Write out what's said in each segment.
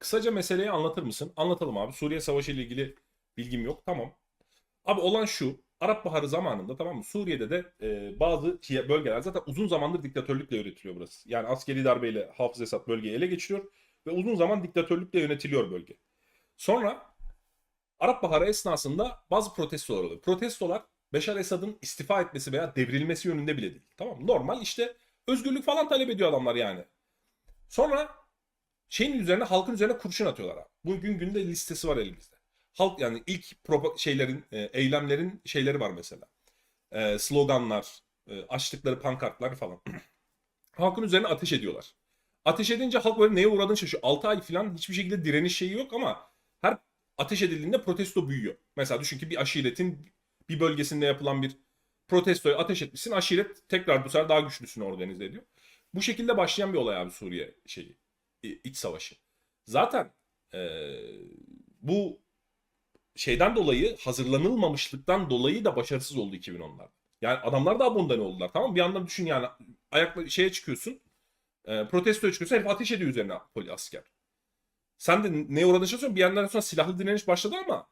Kısaca meseleyi anlatır mısın? Anlatalım abi. Suriye Savaşı ile ilgili bilgim yok. Tamam. Abi olan şu. Arap Baharı zamanında tamam mı? Suriye'de de e, bazı bölgeler zaten uzun zamandır diktatörlükle yönetiliyor burası. Yani askeri darbeyle Hafız Esad bölgeyi ele geçiriyor ve uzun zaman diktatörlükle yönetiliyor bölge. Sonra Arap Baharı esnasında bazı protestolar oluyor. Protestolar Beşar Esad'ın istifa etmesi veya devrilmesi yönünde bile değil. Tamam mı? Normal işte özgürlük falan talep ediyor adamlar yani. Sonra şeyin üzerine halkın üzerine kurşun atıyorlar abi. Bugün günde listesi var elimizde. Halk yani ilk propa- şeylerin e, eylemlerin şeyleri var mesela. E, sloganlar, e, açtıkları pankartlar falan. Halkın üzerine ateş ediyorlar. Ateş edince halk böyle neye uğradığını şaşırıyor. 6 ay falan hiçbir şekilde direniş şeyi yok ama her ateş edildiğinde protesto büyüyor. Mesela düşün ki bir aşiretin bir bölgesinde yapılan bir protestoya ateş etmişsin. Aşiret tekrar bu sefer daha güçlüsünü organize ediyor. Bu şekilde başlayan bir olay abi Suriye şeyi. İ- iç savaşı. Zaten eee, bu şeyden dolayı hazırlanılmamışlıktan dolayı da başarısız oldu 2010'larda. Yani adamlar da abondan oldular tamam mı? Bir yandan düşün yani ayakla şeye çıkıyorsun. E, protestoya çıkıyorsun. Herif ateş ediyor üzerine poli asker. Sen de neye uğradığını. Bir yandan sonra silahlı direniş başladı ama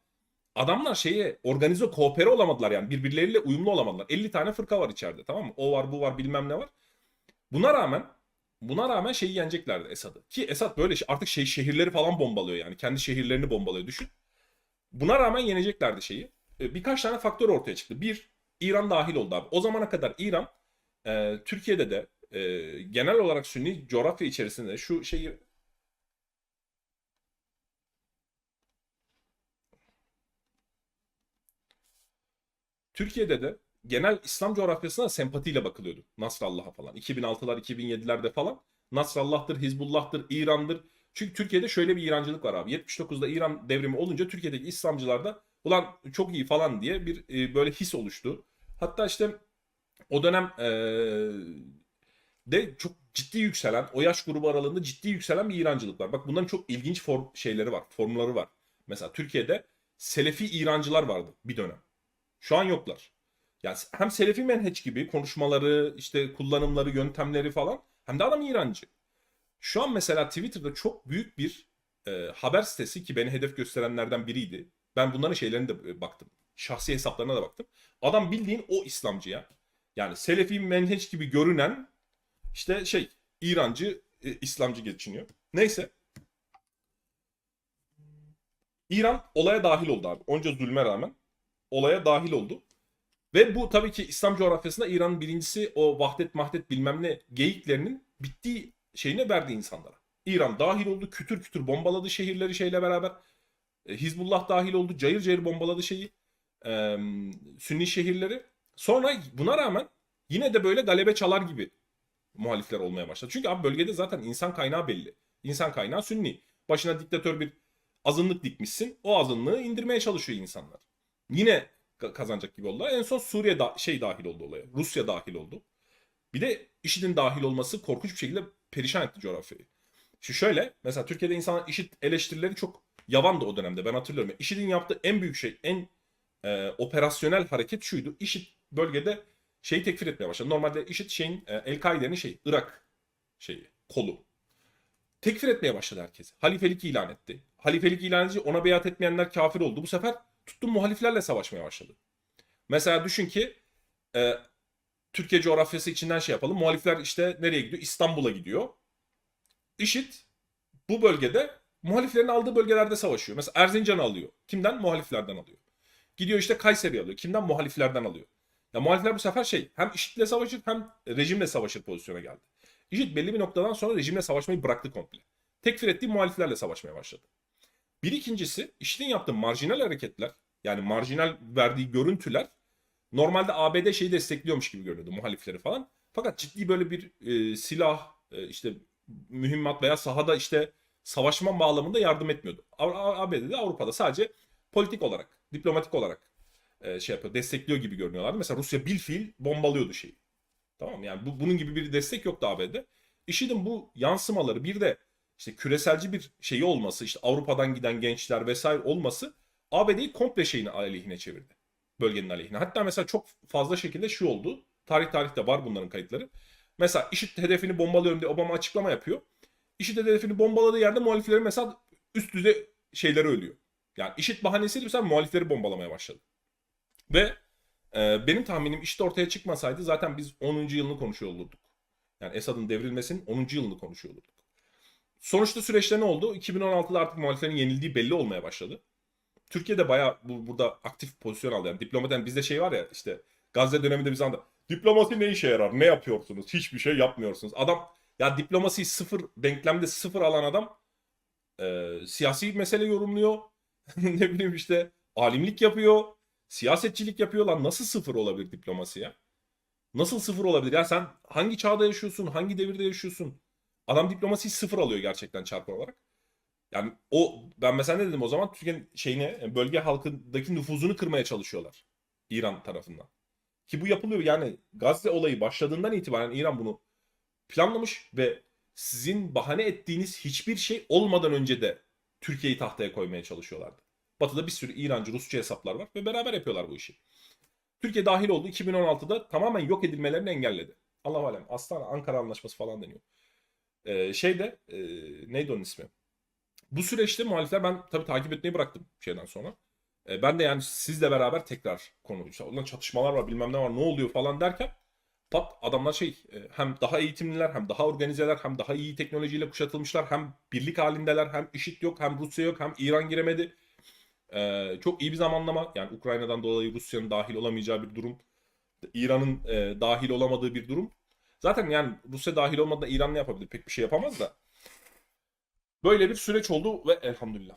adamlar şeye organize koopere olamadılar yani. Birbirleriyle uyumlu olamadılar. 50 tane fırka var içeride tamam mı? O var bu var bilmem ne var. Buna rağmen buna rağmen şeyi yeneceklerdi Esad'ı. Ki Esad böyle şey- artık şey şehirleri falan bombalıyor yani. Kendi şehirlerini bombalıyor düşün. Buna rağmen yeneceklerdi şeyi. E, Birkaç tane faktör ortaya çıktı. Bir, İran dahil oldu abi. O zamana kadar İran e, Türkiye'de de e, genel olarak Sünni coğrafya içerisinde de şu şeyi Türkiye'de de genel İslam coğrafyasına sempatiyle bakılıyordu. Nasrallah'a falan. 2006'lar, 2007'lerde falan. Nasrallah'tır, Hizbullah'tır, İran'dır. Çünkü Türkiye'de şöyle bir İrancılık var abi. 79'da İran devrimi olunca Türkiye'deki İslamcılarda ulan çok iyi falan diye bir e, böyle his oluştu. Hatta işte o dönem e, de çok ciddi yükselen, o yaş grubu aralığında ciddi yükselen bir İrancılık var. Bak bunların çok ilginç form şeyleri var, formları var. Mesela Türkiye'de Selefi İrancılar vardı bir dönem. Şu an yoklar. Yani hem Selefi menheç gibi konuşmaları, işte kullanımları, yöntemleri falan hem de adam İrancı. Şu an mesela Twitter'da çok büyük bir e, haber sitesi ki beni hedef gösterenlerden biriydi. Ben bunların şeylerine de e, baktım. Şahsi hesaplarına da baktım. Adam bildiğin o İslamcıya. Yani Selefi menheç gibi görünen işte şey İrancı, e, İslamcı geçiniyor. Neyse. İran olaya dahil oldu abi. Onca zulme rağmen olaya dahil oldu. Ve bu tabii ki İslam coğrafyasında İran'ın birincisi o vahdet mahdet bilmem ne geyiklerinin bittiği şeyine verdi insanlara. İran dahil oldu, kütür kütür bombaladı şehirleri şeyle beraber. E, Hizbullah dahil oldu, cayır cayır bombaladı şeyi. e, Sünni şehirleri. Sonra buna rağmen yine de böyle galebe çalar gibi muhalifler olmaya başladı. Çünkü abi bölgede zaten insan kaynağı belli. İnsan kaynağı Sünni. Başına diktatör bir azınlık dikmişsin. O azınlığı indirmeye çalışıyor insanlar. Yine kazanacak gibi oldular. En son Suriye da şey dahil oldu olaya. Rusya dahil oldu. Bir de IŞİD'in dahil olması korkunç bir şekilde perişan etti coğrafyayı. Şu şöyle mesela Türkiye'de insanlar IŞİD eleştirileri çok yavandı o dönemde ben hatırlıyorum. IŞİD'in yaptığı en büyük şey en e, operasyonel hareket şuydu. IŞİD bölgede şeyi tekfir etmeye başladı. Normalde IŞİD şeyin e, El-Kaide'nin şey Irak şeyi kolu. Tekfir etmeye başladı herkes. Halifelik ilan etti. Halifelik ilan edince ona beyat etmeyenler kafir oldu. Bu sefer tuttu muhaliflerle savaşmaya başladı. Mesela düşün ki e, Türkiye coğrafyası içinden şey yapalım. Muhalifler işte nereye gidiyor? İstanbul'a gidiyor. IŞİD bu bölgede muhaliflerin aldığı bölgelerde savaşıyor. Mesela Erzincan'ı alıyor. Kimden? Muhaliflerden alıyor. Gidiyor işte Kayseri'yi alıyor. Kimden? Muhaliflerden alıyor. Ya muhalifler bu sefer şey hem IŞİD'le savaşır hem rejimle savaşır pozisyona geldi. IŞİD belli bir noktadan sonra rejimle savaşmayı bıraktı komple. Tekfir ettiği muhaliflerle savaşmaya başladı. Bir ikincisi IŞİD'in yaptığı marjinal hareketler yani marjinal verdiği görüntüler normalde ABD şeyi destekliyormuş gibi görünüyordu muhalifleri falan. Fakat ciddi böyle bir e, silah e, işte mühimmat veya sahada işte savaşma bağlamında yardım etmiyordu. ABD'de Avrupa'da sadece politik olarak, diplomatik olarak e, şey yapıyor, destekliyor gibi görünüyorlardı. Mesela Rusya bilfiil bombalıyordu şeyi. Tamam mı? Yani bu, bunun gibi bir destek yoktu ABD'de. IŞİD'in bu yansımaları bir de işte küreselci bir şeyi olması, işte Avrupa'dan giden gençler vesaire olması ABD'yi komple şeyin aleyhine çevirdi. Bölgenin aleyhine. Hatta mesela çok fazla şekilde şu oldu. Tarih tarihte var bunların kayıtları. Mesela IŞİD hedefini bombalıyorum diye Obama açıklama yapıyor. IŞİD hedefini bombaladığı yerde muhalifleri mesela üst düzey şeyleri ölüyor. Yani IŞİD bahanesiyle mesela muhalifleri bombalamaya başladı. Ve e, benim tahminim IŞİD ortaya çıkmasaydı zaten biz 10. yılını konuşuyor olurduk. Yani Esad'ın devrilmesinin 10. yılını konuşuyor olurduk. Sonuçta süreçte ne oldu? 2016'da artık muhaliflerin yenildiği belli olmaya başladı. Türkiye'de bayağı bu, burada aktif pozisyon aldı. Yani diplomaten bizde şey var ya işte Gazze döneminde biz anda diplomasi ne işe yarar? Ne yapıyorsunuz? Hiçbir şey yapmıyorsunuz. Adam ya diplomasiyi sıfır denklemde sıfır alan adam e, siyasi mesele yorumluyor. ne bileyim işte alimlik yapıyor. Siyasetçilik yapıyor lan. Nasıl sıfır olabilir diplomasi ya? Nasıl sıfır olabilir? Ya sen hangi çağda yaşıyorsun? Hangi devirde yaşıyorsun? Adam diplomasiyi sıfır alıyor gerçekten çarpı olarak. Yani o ben mesela ne dedim o zaman Türkiye'nin şeyine bölge halkındaki nüfuzunu kırmaya çalışıyorlar İran tarafından. Ki bu yapılıyor yani Gazze olayı başladığından itibaren İran bunu planlamış ve sizin bahane ettiğiniz hiçbir şey olmadan önce de Türkiye'yi tahtaya koymaya çalışıyorlardı. Batı'da bir sürü İrancı, Rusça hesaplar var ve beraber yapıyorlar bu işi. Türkiye dahil oldu 2016'da tamamen yok edilmelerini engelledi. Allah alem. Astana Ankara Anlaşması falan deniyor. Ee, şeyde e, neydi onun ismi? Bu süreçte muhalifler ben tabii takip etmeyi bıraktım şeyden sonra. E, ben de yani sizle beraber tekrar konu işte ondan çatışmalar var bilmem ne var ne oluyor falan derken pat adamlar şey e, hem daha eğitimliler hem daha organizeler hem daha iyi teknolojiyle kuşatılmışlar hem birlik halindeler hem IŞİD yok hem Rusya yok hem İran giremedi. E, çok iyi bir zamanlama yani Ukrayna'dan dolayı Rusya'nın dahil olamayacağı bir durum. İran'ın e, dahil olamadığı bir durum. Zaten yani Rusya dahil olmadan İran ne yapabilir? Pek bir şey yapamaz da. Böyle bir süreç oldu ve elhamdülillah.